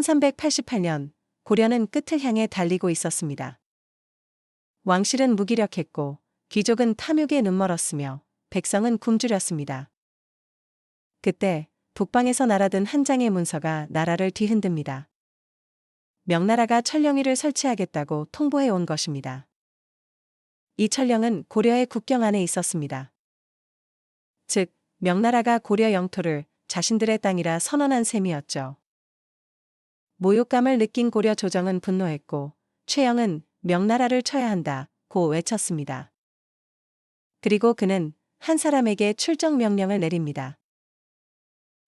1388년 고려는 끝을 향해 달리고 있었습니다. 왕실은 무기력했고 귀족은 탐욕에 눈멀었으며 백성은 굶주렸습니다. 그때 북방에서 날아든 한 장의 문서가 나라를 뒤흔듭니다. 명나라가 천령위를 설치하겠다고 통보해 온 것입니다. 이 천령은 고려의 국경 안에 있었습니다. 즉, 명나라가 고려 영토를 자신들의 땅이라 선언한 셈이었죠. 모욕감을 느낀 고려 조정은 분노했고, 최영은 명나라를 쳐야 한다, 고 외쳤습니다. 그리고 그는 한 사람에게 출정 명령을 내립니다.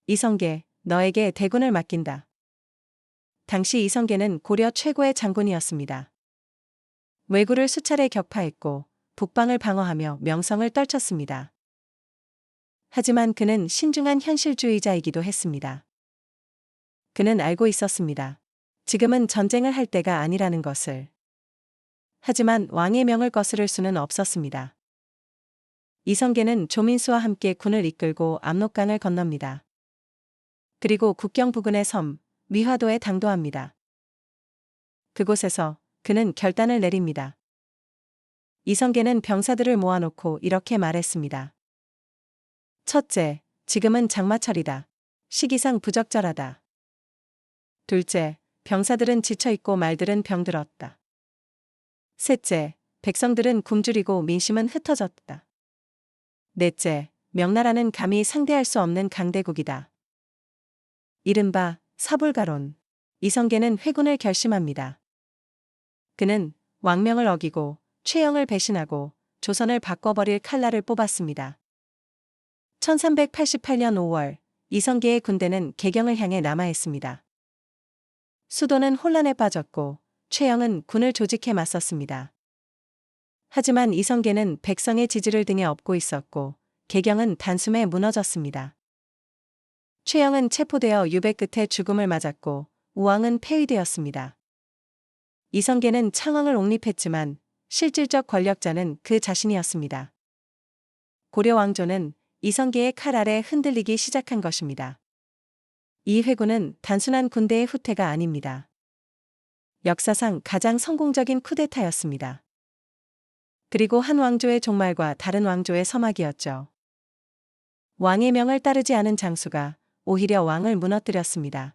이성계, 너에게 대군을 맡긴다. 당시 이성계는 고려 최고의 장군이었습니다. 왜구를 수차례 격파했고 북방을 방어하며 명성을 떨쳤습니다. 하지만 그는 신중한 현실주의자이기도 했습니다. 그는 알고 있었습니다. 지금은 전쟁을 할 때가 아니라는 것을. 하지만 왕의 명을 거스를 수는 없었습니다. 이성계는 조민수와 함께 군을 이끌고 압록강을 건넙니다. 그리고 국경 부근의 섬, 미화도에 당도합니다. 그곳에서 그는 결단을 내립니다. 이성계는 병사들을 모아놓고 이렇게 말했습니다. 첫째, 지금은 장마철이다. 시기상 부적절하다. 둘째, 병사들은 지쳐있고 말들은 병들었다. 셋째, 백성들은 굶주리고 민심은 흩어졌다. 넷째, 명나라는 감히 상대할 수 없는 강대국이다. 이른바 사불가론. 이성계는 회군을 결심합니다. 그는 왕명을 어기고 최영을 배신하고 조선을 바꿔버릴 칼날을 뽑았습니다. 1388년 5월 이성계의 군대는 개경을 향해 남하했습니다. 수도는 혼란에 빠졌고 최영은 군을 조직해 맞섰습니다. 하지만 이성계는 백성의 지지를 등에 업고 있었고 개경은 단숨에 무너졌습니다. 최영은 체포되어 유배 끝에 죽음을 맞았고 우왕은 폐위되었습니다. 이성계는 창왕을 옹립했지만 실질적 권력자는 그 자신이었습니다. 고려 왕조는 이성계의 칼 아래 흔들리기 시작한 것입니다. 이 회군은 단순한 군대의 후퇴가 아닙니다. 역사상 가장 성공적인 쿠데타였습니다. 그리고 한 왕조의 종말과 다른 왕조의 서막이었죠. 왕의 명을 따르지 않은 장수가 오히려 왕을 무너뜨렸습니다.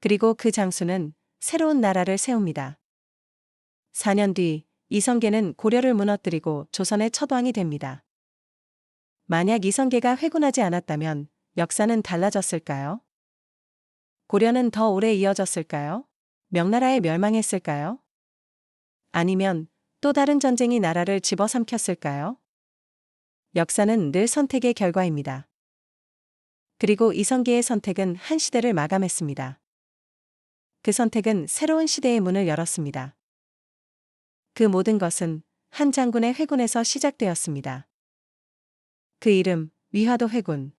그리고 그 장수는 새로운 나라를 세웁니다. 4년 뒤 이성계는 고려를 무너뜨리고 조선의 첫 왕이 됩니다. 만약 이성계가 회군하지 않았다면 역사는 달라졌을까요? 고려는 더 오래 이어졌을까요? 명나라에 멸망했을까요? 아니면 또 다른 전쟁이 나라를 집어삼켰을까요? 역사는 늘 선택의 결과입니다. 그리고 이성계의 선택은 한 시대를 마감했습니다. 그 선택은 새로운 시대의 문을 열었습니다. 그 모든 것은 한 장군의 회군에서 시작되었습니다. 그 이름, 위화도 회군.